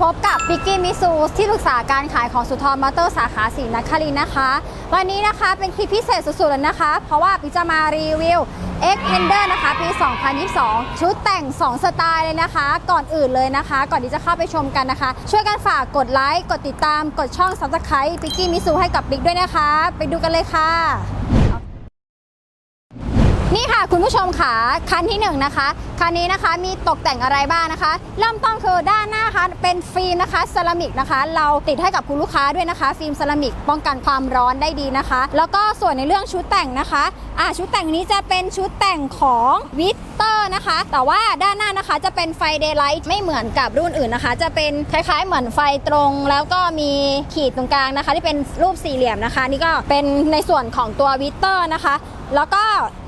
พบกับปิกกี้มิซูสที่ปรึกษาการขายของสุทรมอเตอร์สาขาสีนครินนะคะ วันนี้นะคะเป็นคลิปพิเศษสุดๆเลยนะคะ เพราะว่าปิจะมารีวิว X Tender นะคะ ปี 2022 ชุดแต่ง 2 สไตล์เลยนะคะ ก่อนอื่นเลยนะคะ ก่อนที่จะเข้าไปชมกันนะคะ ช่วยกันฝากกดไลค์ กดติดตาม กดช่อง Subscribe ปิกกี้มิซูให้กับปิกด้วยนะคะ ไปดูกันเลยค่ะ ค่ะคุณผู้ชมค่ะคันที่1นงนะคะคันนี้นะคะมีตกแต่งอะไรบ้างนะคะ เริ่มต้นคือด้านหน้าคะเป็นฟิล์มนะคะเซรามิกนะคะ เราติดให้กับคุณลูกค้าด้วยนะคะ ฟิล์มเซรามิกป้องกันความร้อนได้ดีนะคะ แล้วก็ส่วนในเรื่องชุดแต่งนะคะอ่าชุดแต่งนี้จะเป็นชุดแต่งของวิตเตอร์ นะคะ แต่ว่าด้านหน้านะคะจะเป็นไฟเดย์ไลท์ไม่เหมือนกับรุ่นอื่นนะคะ จะเป็นคล้ายๆ เหมือนไฟตรง แล้วก็มีขีดตรงกลางนะคะ ที่เป็นรูปสี่เหลี่ยมนะคะ นี่ก็เป็นในส่วนของตัววิตเตอร์นะคะ แล้วก็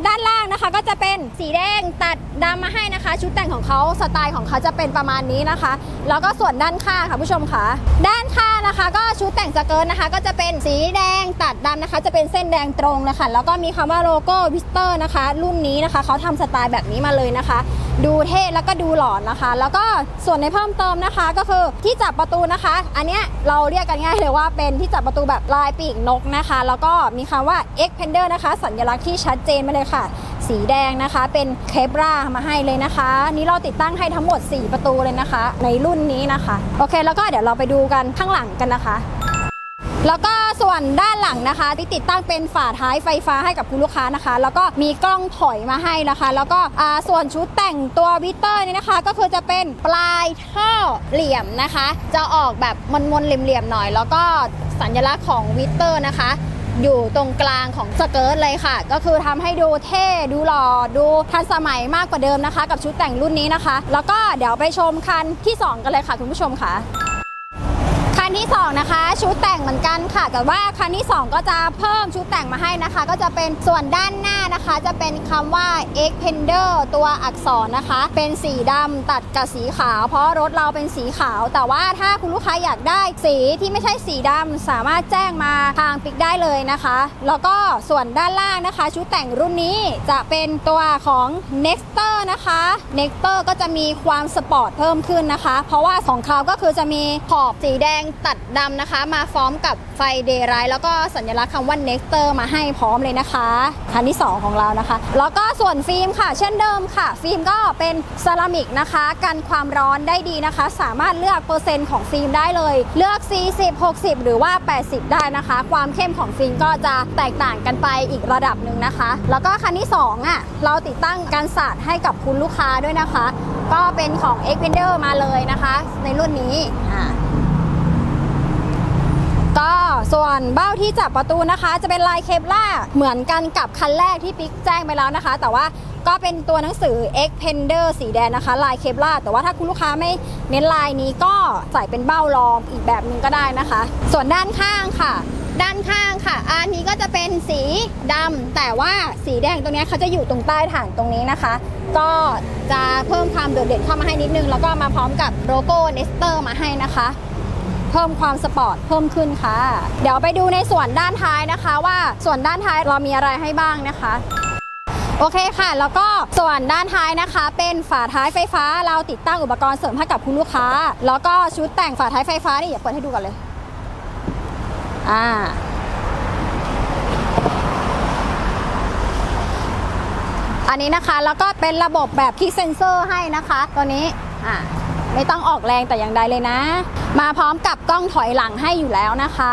ด้านล่างนะคะก็จะเป็นสีแดงตัดดำมาให้นะคะ ชุดแต่งของเขาสไตล์ของเขาจะเป็นประมาณนี้นะคะ แล้วก็ส่วนด้านข้างค่ะผู้ชมค่ะ ด้านข้างนะคะ ก็ชุดแต่งสเกิร์ตนะคะ ก็จะเป็นสีแดงตัดดำนะคะ จะเป็นเส้นแดงตรงนะคะแล้วก็มีคำว่าโลโก้วิสเตอร์นะคะ รุ่นนี้นะคะเขาทำสไตล์แบบนี้มาเลยนะคะ ดูเท่แล้วก็ดูหล่อนะคะ แล้วก็ส่วนในเพิ่มเติมนะคะ ก็คือที่จับประตูนะคะ อันเนี้ยเราเรียกกันง่ายเลยว่าเป็นที่จับประตูแบบลายปีกนกนะคะ แล้วก็มีคำว่า X Pender นะคะ สัญลักษณ์ที่ชัดเจนมาเลยค่ะ สีแดงนะคะ เป็นเคปรามาให้เลยนะคะ นี่เราติดตั้งให้ทั้งหมด 4 ประตูเลยนะคะ ในรุ่นนี้นะคะ โอเค แล้วก็เดี๋ยวเราไปดูกันข้างหลังกันนะคะ แล้วก็ส่วนด้านหลังนะคะ ที่ติดตั้งเป็นฝาท้ายไฟฟ้าให้กับคุณลูกค้านะคะ แล้วก็มีกล้องถอยมาให้นะคะ แล้วก็ส่วนชุดแต่งตัววิเตอร์นี่นะคะ ก็คือจะเป็นปลายท่อเหลี่ยมนะคะ จะออกแบบมนๆเหลี่ยมๆหน่อย แล้วก็สัญลักษณ์ของวิเตอร์นะคะอยู่ตรงกลางของสเกิร์ตเลยค่ะ ก็คือทำให้ดูเท่ดูหล่อดูทันสมัยมากกว่าเดิมนะคะ กับชุดแต่งรุ่นนี้นะคะ แล้วก็เดี๋ยวไปชมคันที่ 2 กันเลยค่ะ คุณผู้ชมค่ะ นที่2นะคะชุดแต่งเหมือนกันค่ะ แต่ว่าคันที่ 2 ก็จะเพิ่มชุดแต่งมาให้นะคะ ก็จะเป็นส่วนด้านหน้านะคะ จะเป็นคำว่า e x p e n d e r ตัวอักษรนะคะ เป็นสีดำตัดกับสีขาว เพราะรถเราเป็นสีขาว แต่ว่าถ้าคุณลูกค้าอยากได้สีที่ไม่ใช่สีดำสามารถแจ้งมาทางปิกได้เลยนะคะ แล้วก็ส่วนด้านล่างนะคะ ชุดแต่งรุ่นนี้จะเป็นตัวของ Nexter นะคะ Nexter ก็จะมีความสปอร์ตเพิ่มขึ้นนะคะ เพราะว่าของเขาก็คือจะมีขอบสีแดงตัดดำนะคะ มาพร้อมกับไฟเดย์ไรแล้วก็สัญลักษณ์คำว่า Nexter มาให้พร้อมเลยนะคะคันที่ 2 ของเรานะคะ แล้วก็ส่วนฟิล์มค่ะ เช่นเดิมค่ะ ฟิล์มก็เป็นเซรามิกนะคะ กันความร้อนได้ดีนะคะ สามารถเลือกเปอร์เซ็นต์ของฟิล์มได้เลย เลือก 40 60 หรือว่า 80 ได้นะคะ ความเข้มของฟิล์มก็จะแตกต่างกันไปอีกระดับหนึ่งนะคะ แล้วก็คันที่2อะเราติดตั้งกันสาดให้กับคุณลูกค้าด้วยนะคะ ก็เป็นของ X Pender มาเลยนะคะ ในรุ่นนี้อ่า ก็ส่วนเบ้าที่จับประตูนะคะ จะเป็นลายเคปล่าเหมือนกันกับคันแรกที่ปิ๊กแจ้งไปแล้วนะคะ แต่ว่าก็เป็นตัวหนังสือ X Pender สีแดงนะคะ ลายเคปล่าแต่ว่าถ้าคุณลูกค้าไม่เน้นลายนี้ก็ใส่เป็นเบ้ารองอีกแบบนึงก็ได้นะคะ ส่วนด้านข้างค่ะ ด้านข้างค่ะ อันนี้ก็จะเป็นสีดำแต่ว่าสีแดงตรงนี้เขาจะอยู่ตรงใต้ถังตรงนี้นะคะ ก็จะเพิ่มความโดดเด่นเข้ามาให้นิดนึง แล้วก็มาพร้อมกับโลโก้ Nester มาให้นะคะ เพิ่มความสปอร์ตเพิ่มขึ้นค่ะ เดี๋ยวไปดูในส่วนด้านท้ายนะคะ ว่าส่วนด้านท้ายเรามีอะไรให้บ้างนะคะโอเคค่ะ แล้วก็ส่วนด้านท้ายนะคะ เป็นฝาท้ายไฟฟ้าเราติดตั้งอุปกรณ์เสริมให้กับคุณลูกค้า แล้วก็ชุดแต่งฝาท้ายไฟฟ้านี่อย่าเปิดให้ดูกันเลย อ่า อันนี้นะคะแล้วก็เป็นระบบแบบคลิกเซนเซอร์ให้นะคะ ตัวนี้อ่า ไม่ต้องออกแรงแต่อย่างใดเลยนะ มาพร้อมกับกล้องถอยหลังให้อยู่แล้วนะคะ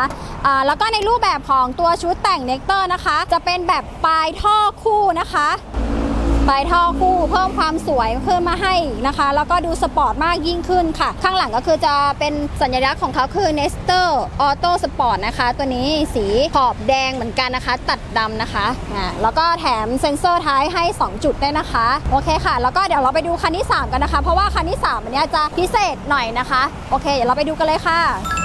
แล้วก็ในรูปแบบของตัวชุดแต่งเนกเตอร์นะคะ จะเป็นแบบปลายท่อคู่นะคะ ปลายท่อคู่เพิ่มความสวยเพิ่มมาให้นะคะ แล้วก็ดูสปอร์ตมากยิ่งขึ้นค่ะ ข้างหลังก็คือจะเป็นสัญลักษณ์ของเขาคือ Nestor Auto Sport นะคะ ตัวนี้สีขอบแดงเหมือนกันนะคะ ตัดดำนะคะอ่าแล้วก็แถมเซ็นเซอร์ท้ายให้ 2 จุดด้วยนะคะ โอเคค่ะ แล้วก็เดี๋ยวเราไปดูคันที่ 3 กันนะคะ เพราะว่าคันที่3อันเนี้ยจะพิเศษหน่อยนะคะ โอเค เดี๋ยวเราไปดูกันเลยค่ะ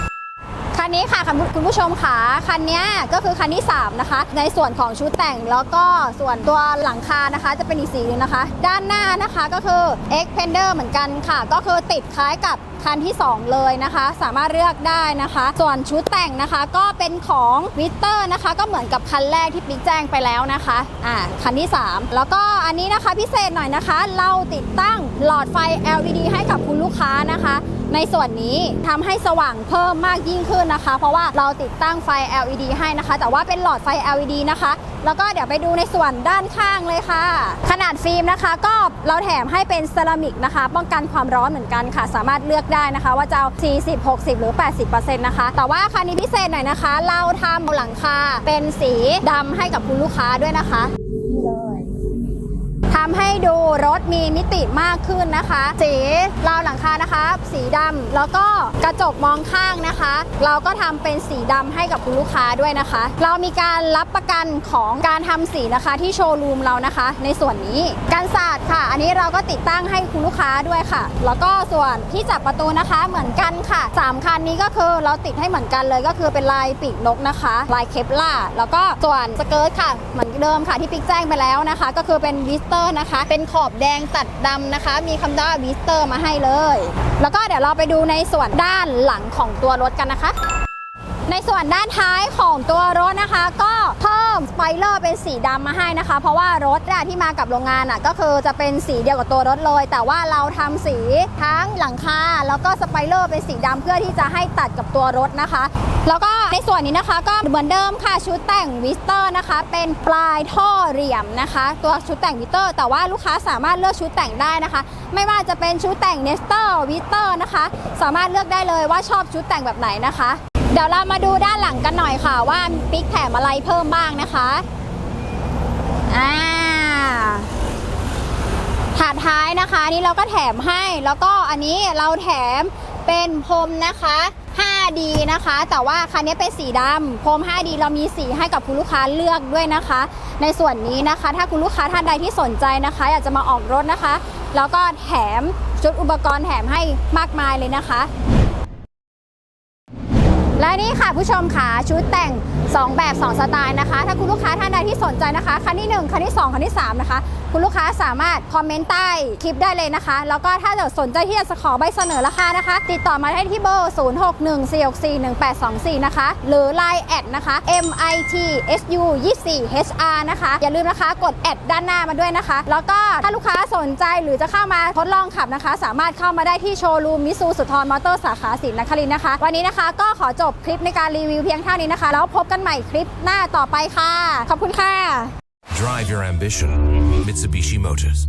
คันนี้ค่ะคุณผู้ชมค่ะคันนี้ก็คือคันที่ 3 นะคะ ในส่วนของชุดแต่งแล้วก็ส่วนตัวหลังคานะคะ จะเป็นอีกสีนึงนะคะ ด้านหน้านะคะก็คือ Xpander เหมือนกันค่ะ ก็คือติดคล้ายกับ คันที่ 2 เลยนะคะ สามารถเลือกได้นะคะ ส่วนชุดแต่งนะคะก็เป็นของวิเตอร์นะคะ ก็เหมือนกับคันแรกที่ปิ๊กแจ้งไปแล้วนะคะอ่าคันที่ 3 แล้วก็อันนี้นะคะพิเศษหน่อยนะคะ เราติดตั้งหลอดไฟ LED ให้กับคุณลูกค้านะคะ ในส่วนนี้ทำให้สว่างเพิ่มมากยิ่งขึ้นนะคะ เพราะว่าเราติดตั้งไฟ LED ให้นะคะ แต่ว่าเป็นหลอดไฟ LED นะคะแล้วก็เดี๋ยวไปดูในส่วนด้านข้างเลยค่ะ ขนาดฟิล์มนะคะ ก็เราแถมให้เป็นเซรามิกนะคะ ป้องกันความร้อนเหมือนกันค่ะ สามารถเลือกได้นะคะ ว่าจะเอา40 60 หรือ 80%นะคะ แต่ว่าคันนี้พิเศษหน่อยนะคะ เราทำหลังคาเป็นสีดำให้กับคุณลูกค้าด้วยนะคะ ทำให้ดูรถมีมิติมากขึ้นนะคะ สีราวหลังคานะคะ สีดำแล้วก็กระจกมองข้างนะคะ เราก็ทำเป็นสีดำให้กับคุณลูกค้าด้วยนะคะ เรามีการรับประกันของการทำสีนะคะที่โชว์รูมเรานะคะ ในส่วนนี้การสาดค่ะ อันนี้เราก็ติดตั้งให้คุณลูกค้าด้วยค่ะ แล้วก็ส่วนที่จับประตูนะคะเหมือนกันค่ะสามคันนี้ก็คือเราติดให้เหมือนกันเลยก็คือเป็นลายปีกนกนะคะ ลายเคปล่าแล้วก็ส่วนสเกิร์ตค่ะเหมือนเดิมค่ะที่ปิ๊กแจ้งไปแล้วนะคะ ก็คือเป็นวิสเตอร์นะคะ เป็นขอบแดงตัดดำนะคะ มีคำว่าวิสเตอร์มาให้เลย แล้วก็เดี๋ยวเราไปดูในส่วนด้านหลังของตัวรถกันนะคะ ในส่วนด้านท้ายของตัวรถนะคะ ก็เพิ่มสไปเลอร์เป็นสีดำมาให้นะคะ เพราะว่ารถที่มากับโรงงานอะก็คือจะเป็นสีเดียวกับตัวรถเลย แต่ว่าเราทำสีทั้งหลังคาแล้วก็สไปเลอร์เป็นสีดำเพื่อที่จะให้ตัดกับตัวรถนะคะ แล้วก็ในส่วนนี้นะคะก็เหมือนเดิมค่ะชุดแต่งวิสเตอร์นะคะ เป็นปลายท่อเหลี่ยมนะคะ ตัวชุดแต่งวิสเตอร์ แต่ว่าลูกค้าสามารถเลือกชุดแต่งได้นะคะ ไม่ว่าจะเป็นชุดแต่งเนสเตอร์วิสเตอร์นะคะ สามารถเลือกได้เลยว่าชอบชุดแต่งแบบไหนนะคะ เดี๋ยวเรามาดูด้านหลังกันหน่อยค่ะ ว่าปิ๊กแถมอะไรเพิ่มบ้างนะคะอ่าถาดท้ายนะคะนนี่เราก็แถมให้แล้วก็อันนี้เราแถมเป็นพรมนะคะ 5D นะคะ แต่ว่าคันนี้เป็นสีดำพรม 5D เรามีสีให้กับคุณลูกค้าเลือกด้วยนะคะ ในส่วนนี้นะคะ ถ้าคุณลูกค้าท่านใดที่สนใจนะคะ อยากจะมาออกรถนะคะ แล้วก็แถมชุดอุปกรณ์แถมให้มากมายเลยนะคะ และนี่ค่ะผู้ชมค่ะชุดแต่ง 2 แบบ 2 สไตล์นะคะ ถ้าคุณลูกค้าท่านใดที่สนใจนะคะคันที่ 1คันที่ 2คันที่ 3 นะคะ คุณลูกค้าสามารถคอมเมนต์ใต้คลิปได้เลยนะคะ แล้วก็ถ้าเกิดสนใจที่จะขอใบเสนอราคานะคะ ติดต่อมาได้ที่เบอร์ 0614641824 นะคะ หรือ Line แอดนะคะ mitsu 24 hr นะคะ อย่าลืมนะคะกดแอดด้านหน้ามาด้วยนะคะ แล้วก็ถ้าลูกค้าสนใจหรือจะเข้ามาทดลองขับนะคะ สามารถเข้ามาได้ที่โชว์รูมมิซูสุทรมอเตอร์สาขาศรีนครินทร์นะคะ วันนี้นะคะก็ขอจบบคลิปในการรีวิวเพียงเท่านี้นะคะ แล้วพบกันใหม่คลิปหน้าต่อไปค่ะ ขอบคุณค่ะ Drive your ambition. Mitsubishi Motors.